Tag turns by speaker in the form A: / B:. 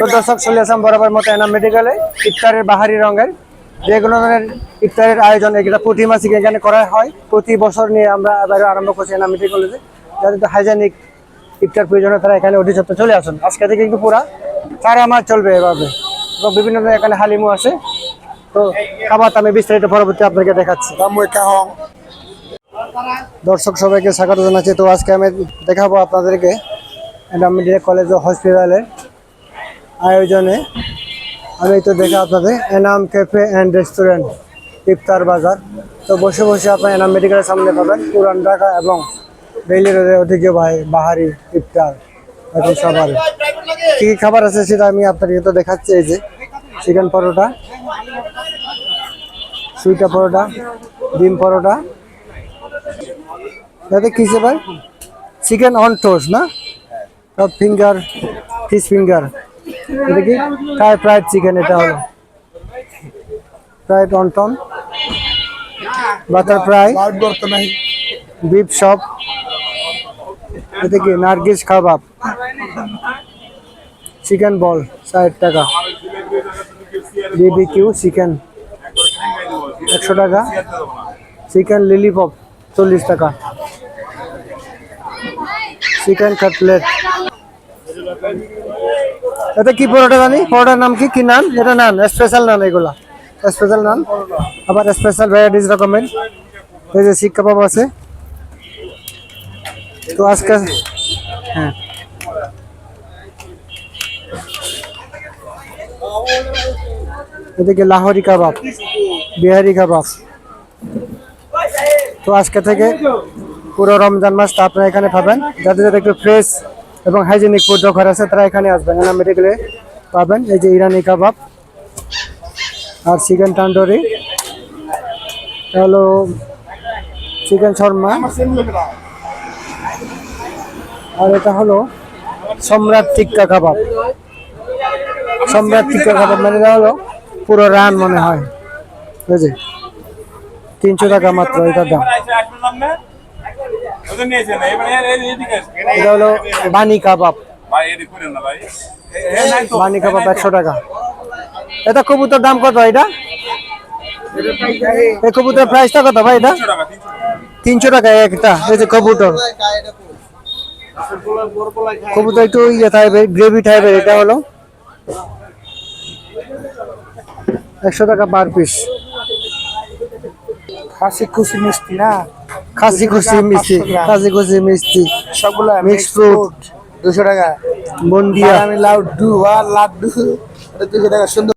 A: তো দর্শক চলে আসাম বরাবর মতো এনাম মেডিকেলে ইফতারের বাহারি রঙের। যেগুলো ধরনের ইফতারের আয়োজন এগুলো প্রতি মাসে এখানে করা হয়। প্রতি বছর নিয়ে আমরা এবারে আরম্ভ করছি এনাম মেডিকেল কলেজে যাদের তো হাইজেনিক ইফতার প্রয়োজনে তারা এখানে সত্ত্বে চলে আসুন। আজকে থেকে কিন্তু পুরা চারা মাস চলবে এভাবে। এবং বিভিন্ন ধরনের এখানে হালিমও আছে। তো খাবার আমি বিস্তারিত পরবর্তী আপনাকে দেখাচ্ছি। দর্শক সবাইকে স্বাগত জানাচ্ছি। তো আজকে আমি দেখাবো আপনাদেরকে এনাম মেডিকেল কলেজ ও হসপিটালের আয়োজনে। আমি তো দেখে আপনাদের, এনাম ক্যাফে অ্যান্ড রেস্টুরেন্ট, ইফতার বাজার। তো বসে বসে আপনার এনাম মেডিকেলের সামনে পাবেন পুরান ঢাকা এবং ডেইলি রোডের ঐতিহ্যবাহী বাহারি ইফতার। এখন সবারই কী কী খাবার আছে সেটা আমি আপনাকে তো দেখাচ্ছি, এই যে চিকেন পরোটা, সুইটা পরোটা, ডিম পরোটা। দাদা কিসে ভাই? চিকেন অন টোস্ট না? Finger, fish finger. এটা কি ফ্রাই ফ্রাইড চিকেন এটা হলো। ফ্রাইড অনটন বাটার ফ্রাই বিফ শপ এটা কি নার্গিস কাবাব। চিকেন বল ষাট টাকা। বিবিকিউ চিকেন একশো টাকা। চিকেন লিলিপপ চল্লিশ টাকা। চিকেন কাটলেট এটা কি পরোটা জানি? পরোটার নাম কি? কি নান? এটা নান স্পেশাল নান এগুলা। স্পেশাল নান। আবার স্পেশাল ভ্যারাইটিস রকমের এই যে শিক কাবাব আছে। তো আজকে হ্যাঁ। এদিকে লাহোরি কাবাব, বিহারি কাবাব। তো আজকে থেকে পুরো রমজান মাসটা আপনারা এখানে পাবেন। যাতে যাতে একটু ফ্রেশ এবং হাইজেনিক ফুড ঘর আছে, তারা এখানে আসবেন এনাম মেডিকেলে পাবেন। এই যে ইরানি কাবাব আর চিকেন টান্ডরি হলো চিকেন শর্মা। আর এটা হলো সম্রাট টিক্কা কাবাব। সম্রাট টিক্কা কাবাব মানে এটা হলো পুরো রান মনে হয়। বুঝলি তিনশো টাকা মাত্র এটার দাম। এটা হলো বানি কাবাব। বানি কাবাব একশো টাকা। এটা কবুতর দাম কত এটা? এই কবুতর প্রাইসটা কত ভাই এটা? তিনশো টাকা একটা, এই যে কবুতর। কবুতর একটু ইয়ে টাইপের গ্রেভি টাইপের এটা হলো। একশো টাকা পার পিস
B: খাসি খুশি মিষ্টি না?
A: খাসি খুশি মিষ্টি খাসি খুশি মিষ্টি
B: সবগুলা
A: মিক্স ফ্রুট
B: দুশো টাকা।
A: বন্ডিয়া
B: আমি লাড্ডু আর লাড্ডু দুশো টাকা সুন্দর।